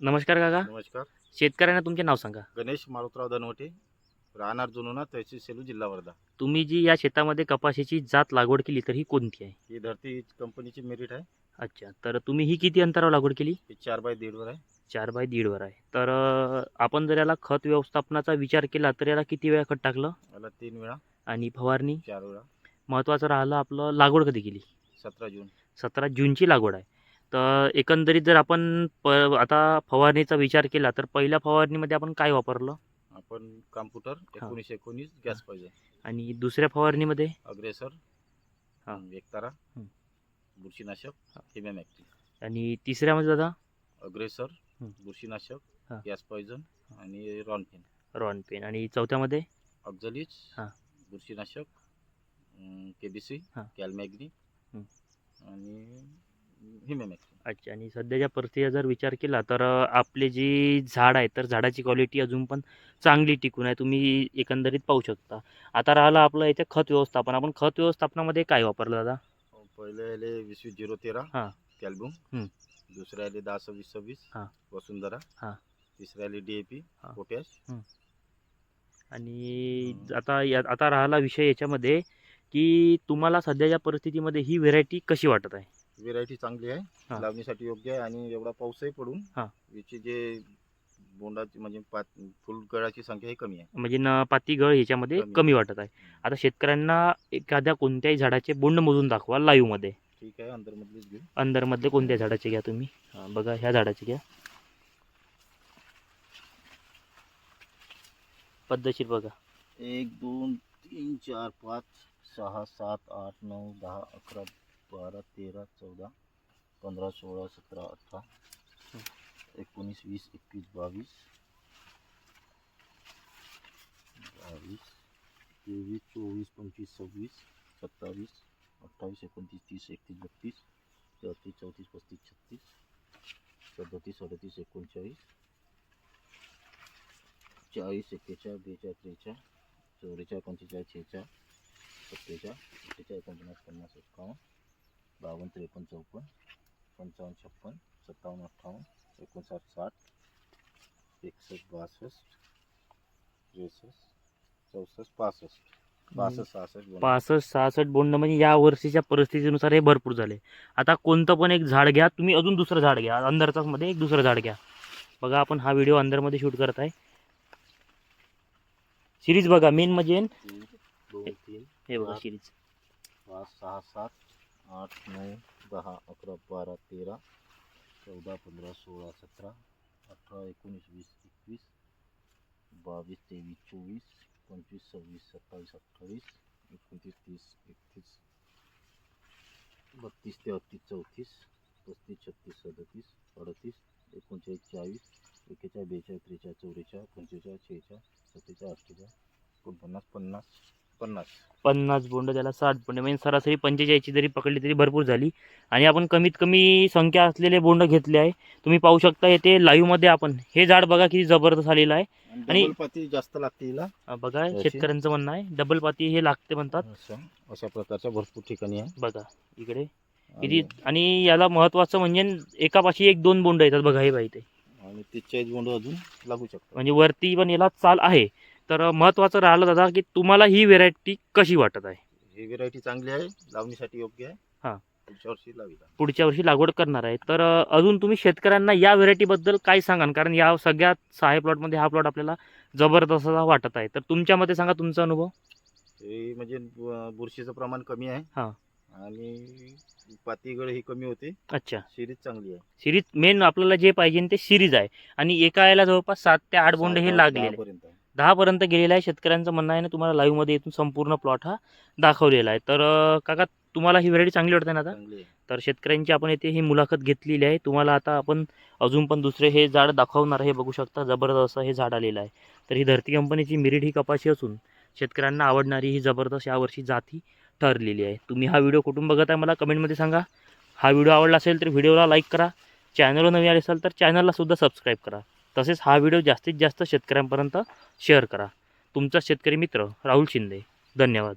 नमस्कार काका. नमस्कार. शेतकऱ्यांना तुमचे नाव सांगा. गणेश मारुतराव धनवटे राहणार जुनुना तहसील सेलू जिल्हा वर्धा. तुम्ही जी या शेतामध्ये कपाशीची जात लागवड केली तर ही कोणती आहे? ही धरती कंपनीची मेरिट आहे. अच्छा तर तुम्ही ही किती अंतरावर लागवड केली? ही चार बाय दीडवर आहे. चार बाय दीडवर आहे. तर अं, आपण जर याला खत व्यवस्थापनाचा विचार केला तर याला किती वेळा खत टाकलं? याला तीन वेळा. आणि फवारणी? चार वेळा. महत्त्वाचं राहिलं आपलं लागवड कधी केली? सतरा जून. सतरा जूनची लागवड आहे. तर एकंदरीत जर आपण प आता फवारणीचा विचार केला तर पहिल्या फवारणीमध्ये आपण काय वापरलं आपण कॉम्प्युटर एकोणीसशे एकोणीस गॅस पाहिजे आणि दुसऱ्या फवारणीमध्ये अग्रेसर हा. एकतारा हं. बुरशीनाशक हिमॅमॅक्टी आणि तिसऱ्यामध्ये दादा अग्रेसर हं. बुरशीनाशक हा. गॅस पॉइझन आणि रॉनफिन रॉन पेन आणि चौथ्यामध्ये हा. बुरशीनाशक केबीसी हा. कॅलमॅग्नी हं. आणि हिमॅमॅक्टी अच्छा आणि सध्याच्या परिस्थितीचा जर विचार केला तर आपले जी झाड आहे तर झाडाची क्वालिटी अजून पण चांगली टिकून आहे तुम्ही एकंदरीत पाहू शकता आता राहिलं आपलं याचं खत व्यवस्थापन आपण खत व्यवस्थापनामध्ये काय वापरलं दादा पहिले आले वीस वीस झिरो तेरा हा. कॅल्बुम. दुसरे आले दहा सव्वीस सव्वीस हा. वसुंधरा हा. तिसरे आले डीएपी हा. पोटॅश आणि. आता या आता राहिला विषय याच्यामध्ये की तुम्हाला सध्याच्या परिस्थितीमध्ये ही व्हेरायटी कशी वाटत आहे व्हेरायटी चांगली हा. आहे लावणीसाठी योग्य आहे आणि एवढा पाऊसही पडून हा. याची जे बोंडाची म्हणजे पात फुलगळाची संख्या ही कमी आहे. म्हणजे न पातीगळ ह्याच्यामध्ये कमी. कमी वाटत आहे. आता शेतकऱ्यांना एखाद्या कोणत्याही झाडाचे बोंड मोजून दाखवा लाईव्हमध्ये ठीक आहे अंतरमधलीच घेऊ. अंदरमधले कोणत्या झाडाचे घ्या तुम्ही? हा, बघा ह्या झाडाचे घ्या. पद्धतशीर बघा. एक दोन तीन चार पाच सहा सात आठ नऊ दहा अकरा बारा तेरा चौदा पंधरा सोळा सतरा अठरा एकोणीस वीस एकवीस बावीस बावीस तेवीस चोवीस पंचवीस सव्वीस सत्तावीस अठ्ठावीस एकोणतीस तीस एकतीस बत्तीस तेहतीस चौतीस पस्तीस छत्तीस सदतीस अडतीस एकोणचाळीस चाळीस एक्केचाळीस बेचाळीस त्रेचाळीस चौवेचाळीस पंचेचाळीस शेहेचाळीस सत्तेचाळीस अठ्ठेचाळीस एकोणपन्नास पन्नास एकावन्न बावन्न त्रेपन्न चौपन्न पंचावन्न छप्पन्न सत्तावन्न अठ्ठावन्न एकोणसाठ साठ एकसष्ट बासष्ट त्रेसष्ट चौसष्ट पासष्ट. बासष्ट सहासष्ट बोला. पासष्ट सहासष्ट बोंड म्हणजे या वर्षीच्या परिस्थितीनुसार हे भरपूर झाले. आता कोणतं पण एक झाड घ्या तुम्ही अजून दुसरं झाड घ्या. अंदरचाच मध्ये एक दुसरं झाड घ्या. बघा आपण हा व्हिडिओ अंदरमध्ये शूट करत आहे सिरीज बघा मेन म्हणजे तीन दोन तीन हे बघा. सिरीज पाच सहा सात आठ नऊ दहा अकरा बारा तेरा चौदा पंधरा सोळा सतरा अठरा एकोणीस वीस एकवीस बावीस तेवीस चोवीस पंचवीस सव्वीस सत्तावीस अठ्ठावीस एकोणतीस तीस एकतीस बत्तीस तेहत्तीस चौतीस पस्तीस छत्तीस सदतीस अडतीस एकोणचाळीस चाळीस एकेचाळीस बेचाळीस त्रेचाळीस चौवेचाळीस पंचेचाळीस शेहेचाळीस सत्तेचाळीस अठ्ठेचाळीस एकोणपन्नास पन्नास पन्नास. पन्नास बोंड त्याला साठ बोंड. म्हणजे सरासरी पंचेचाळीसची जरी पकडली तरी भरपूर झाली. आणि आपण कमीत कमी संख्या असलेले बोंड घेतले आहे. तुम्ही पाहू शकता येते लाईव्हमध्ये आपण. हे झाड बघा किती जबरदस्त आलेलं आहे. आणि- डबल पाती जास्त लागते हिला. बघा अशी? शेतकऱ्यांचं म्हणणं आहे. डबल पाती हे लागते म्हणतात. अशा अशा प्रकारच्या भरपूर ठिकाणी आहे. बघा इकडे. किती आणि याला महत्वाचं म्हणजे एकापाशी एक दोन बोंड येतात बघा हे बाई ते आणि तिचे बोंड अजून लागू शकतात. म्हणजे वरती पण याला चाल आहे. तर महत्वाचं राहिलं दादा की तुम्हाला ही व्हेरायटी कशी वाटत आहे? ही व्हेरायटी चांगली आहे लावणीसाठी योग्य आहे. हा. पुढच्या वर्षी लावीला पुढच्या वर्षी लागवड करणार आहे. तर अजून तुम्ही शेतकऱ्यांना या व्हेरायटीबद्दल काय सांगाल? कारण या सगळ्यात सहा प्लॉटमध्ये हा प्लॉट आपल्याला जबरदस्त वाटत आहे. तर तुमच्या मते सांगा तुमचा अनुभव. हे म्हणजे बुरशीचं प्रमाण कमी आहे. हा. आणि पातीगळ ही कमी होते. अच्छा. सिरीज चांगली आहे. सिरीज मेन आपल्याला जे पाहिजे ते सिरीज आहे. आणि एका याला जवळपास सात ते आठ बोंड हे आहे. दहापर्यंत गेलेला आहे. शेतकऱ्यांचं म्हणणं आहे ना तुम्हाला लाईव्हमध्ये इथून संपूर्ण प्लॉट हा दाखवलेला आहे. तर काका तुम्हाला ही व्हेरायटी चांगली वाटते ना आता? तर शेतकऱ्यांची आपण येथे ही मुलाखत घेतलेली आहे. तुम्हाला आता आपण अजून पण दुसरे हे झाड दाखवणार आहे. हे बघू शकता जबरदस्त असं हे झाड आलेलं आहे. तर ही धरती कंपनीची मिरिड ही कपाशी असून शेतकऱ्यांना आवडणारी ही जबरदस्त यावर्षी जाती ठरलेली आहे. तुम्ही हा व्हिडिओ कुठून बघत आहे मला कमेंटमध्ये सांगा. हा व्हिडिओ आवडला असेल तर व्हिडिओला लाईक करा. चॅनलवर नवीन आले असाल तर चॅनलला सुद्धा सबस्क्राईब करा. तसेच हा व्हिडिओ जास्तीत जास्त शेतकऱ्यांपर्यंत शेअर करा. तुमचा शेतकरी मित्र राहुल शिंदे. धन्यवाद.